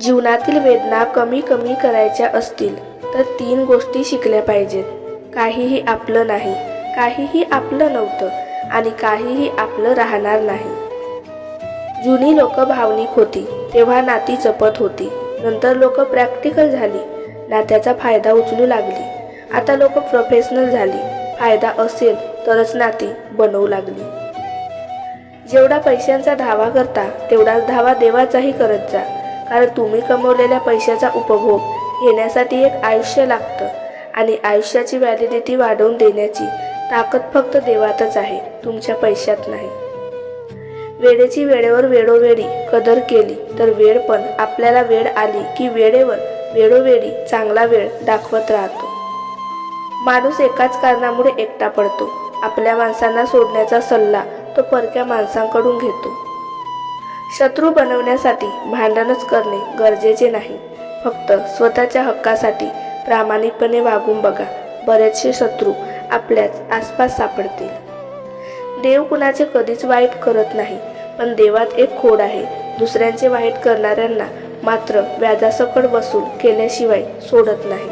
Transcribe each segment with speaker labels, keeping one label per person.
Speaker 1: जीवनातील वेदना कमी कमी करायच्या असतील तर तीन गोष्टी शिकल्या पाहिजेत. काहीही आपलं नाही काहीही आपलं नव्हतं आणि काहीही आपलं राहणार नाही. जुनी लोक भावनिक होती तेव्हा नाती जपत होती. नंतर लोक प्रॅक्टिकल झाली नात्याचा फायदा उचलू लागली. आता लोक प्रोफेशनल झाली फायदा असेल तरच नाती बनवू लागली. जेवढा पैशांचा धावा करता तेवढाच धावा देवाचाही करत जा. कारण तुम्ही कमवलेल्या पैशाचा उपभोग घेण्यासाठी एक आयुष्य लागतं आणि आयुष्याची व्हॅलिडिटी वाढवून देण्याची ताकद फक्त देवातच आहे तुमच्या पैशात नाही. वेळेची वेळेवर वेळोवेळी कदर केली तर वेळ पण आपल्याला वेळ आली की वेळेवर वेळोवेळी चांगला वेळ दाखवत राहतो. माणूस एकाच कारणामुळे एकटा पडतो. आपल्या माणसांना सोडण्याचा सल्ला तो परक्या माणसांकडून घेतो. शत्रू बनवण्यासाठी भांडणच करणे गरजेचे नाही. फक्त स्वतःच्या हक्कासाठी प्रामाणिकपणे वागून बघा. बरेचसे शत्रू आपल्याच आसपास सापडतील. देव कुणाचे कधीच वाईट करत नाही पण देवात एक खोड आहे. दुसऱ्यांचे वाईट करणाऱ्यांना मात्र व्याजासकट वसूल केल्याशिवाय सोडत नाही.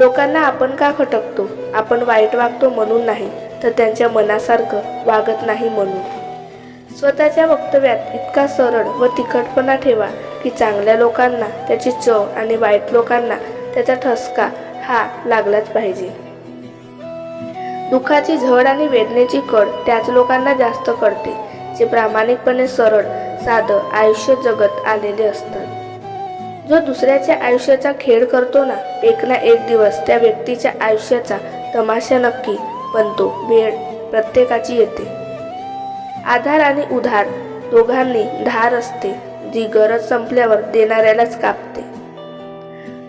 Speaker 1: लोकांना आपण का खटकतो? आपण वाईट वागतो म्हणून नाही तर त्यांच्या मनासारखं वागत नाही म्हणून. स्वतःच्या वक्तव्यात इतका सरळ व तिखटपणा ठेवा की चांगल्या लोकांना त्याची चव आणि वाईट लोकांना त्याचा ठसका हा लागलाच पाहिजे. दुःखाची झड आणि वेदनेची कड त्याच लोकांना जास्त कळते जे प्रामाणिकपणे सरळ साधं आयुष्य जगत आलेले असतात. जो दुसऱ्याच्या आयुष्याचा खेळ करतो ना एक ना एक दिवस त्या व्यक्तीच्या आयुष्याचा तमाशा नक्की बनतो वेळ प्रत्येकाची येते. आधार आणि उधार दोघांनी धार असते जी गरज संपल्यावर देणाऱ्यालाच कापते.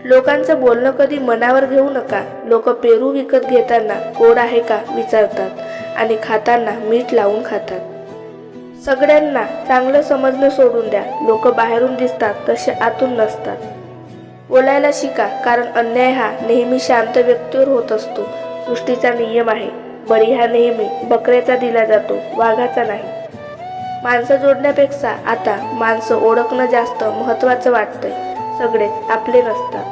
Speaker 1: लोकांचं बोलणं कधी मनावर घेऊ नका. लोक पेरू विकत घेताना गोड आहे का विचारतात आणि खाताना मीठ लावून खातात. सगळ्यांना चांगलं समजणं सोडून द्या. लोक बाहेरून दिसतात तसे आतून नसतात. बोलायला शिका कारण अन्याय हा नेहमी शांत व्यक्तीवर होत असतो. सृष्टीचा नियम आहे. बळी हा नेहमी बकऱ्याचा दिला जातो वाघाचा नाही. माणसं जोडण्यापेक्षा आता माणसं ओळखणं जास्त महत्त्वाचं वाटतंय. सगळेच आपले नसतात.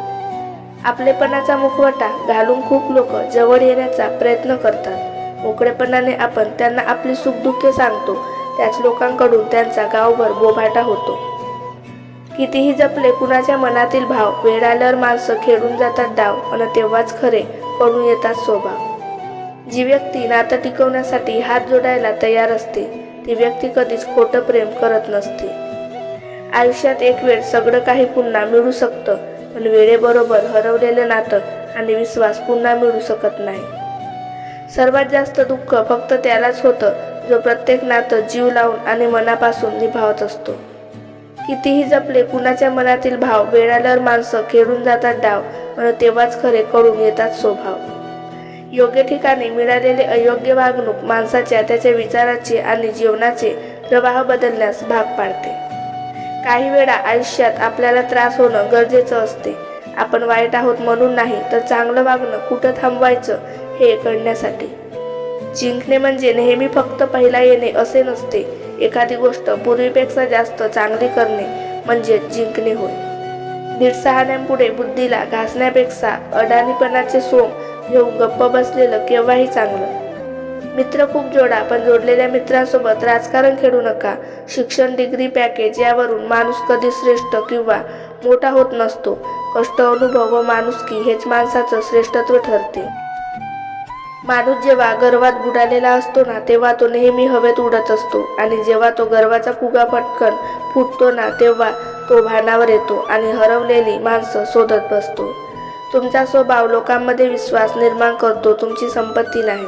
Speaker 1: आपलेपणाचा मुखवटा घालून खूप लोक जवळ येण्याचा प्रयत्न करतात. मोकळेपणाने आपण त्यांना आपली सुखदुःखे सांगतो. त्याच लोकांकडून त्यांचा गावभर बोभाटा होतो. कितीही जपले कुणाच्या मनातील भाव वेळ आल्यावर माणसं खेळून जातात डाव आणि तेव्हाच खरे कळून येतात स्वभाव जी व्यक्ती नातं टिकवण्यासाठी हात जोडायला तयार असते ती व्यक्ती कधीच खोटं प्रेम करत नसते. आयुष्यात एक वेळ सगळं काही पुन्हा मिळू शकतं पण वेळेबरोबर हरवलेलं नातं आणि विश्वास पुन्हा मिळू शकत नाही. सर्वात जास्त दुःख फक्त त्यालाच होतं जो प्रत्येक नातं जीव लावून आणि मनापासून निभावत असतो. कितीही जपले कुणाच्या मनातील भाव वेळालर माणसं खेळून जातात डाव आणि तेव्हाच खरे कळून येतात स्वभाव. योग्य ठिकाणी मिळालेले अयोग्य वागणूक माणसाच्या त्याच्या विचाराचे आणि जीवनाचे प्रवाह बदलण्यास भाग पाडते. काही वेळा आयुष्यात आपल्याला त्रास होणं गरजेचं असते. आपण वाईट आहोत म्हणून नाही तर चांगलं वागणं कुठं थांबवायचं हे कळण्यासाठी. जिंकणे म्हणजे नेहमी फक्त पहिला येणे असे नसते. एखादी गोष्ट पूर्वीपेक्षा जास्त चांगली करणे म्हणजे जिंकणे होय. निरसहाण्यापुढे बुद्धीला घासण्यापेक्षा अडाणीपणाचे सोम घेऊन गप्प बसलेलं केव्हाही चांगलं. मित्र खूप जोडा पण जोडलेल्या मित्रांसोबत राजकारण खेळू नका. शिक्षण डिग्री पॅकेज यावरून माणूस कधी श्रेष्ठ किंवा मोठा होत नसतो. कष्ट अनुभव व माणुसकी हेच माणसाचं श्रेष्ठत्व ठरते. माणूस जेव्हा गर्वात बुडालेला असतो ना तेव्हा तो नेहमी हवेत उडत असतो. आणि जेव्हा तो गर्वाचा फुगा पटकन फुटतो ना तेव्हा तो भानावर येतो आणि हरवलेली माणसं शोधत बसतो. तुमचा स्वभाव लोकांमध्ये विश्वास निर्माण करतो तुमची संपत्ती नाही.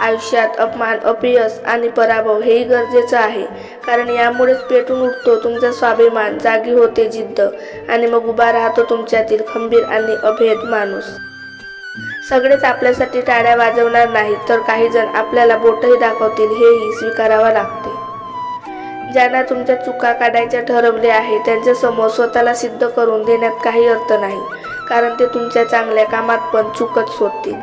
Speaker 1: आयुष्यात अपमान अपयश आणि पराभव हेही गरजेचं आहे. कारण यामुळेच पेटून उठतो तुमचा स्वाभिमान जागी होते जिद्द आणि मग उभा राहतो तुमच्यातील खंबीर आणि अभेद माणूस. सगळेच आपल्यासाठी टाळ्या वाजवणार नाहीत तर काही जण आपल्याला बोटही दाखवतील हेही स्वीकारावं लागते. ज्यांना तुमच्या चुका काढायच्या ठरवले आहे त्यांच्यासमोर स्वतःला सिद्ध करून देण्यात काही अर्थ नाही. कारण ते तुमच्या चांगल्या कामात पण चुकत सोडतील.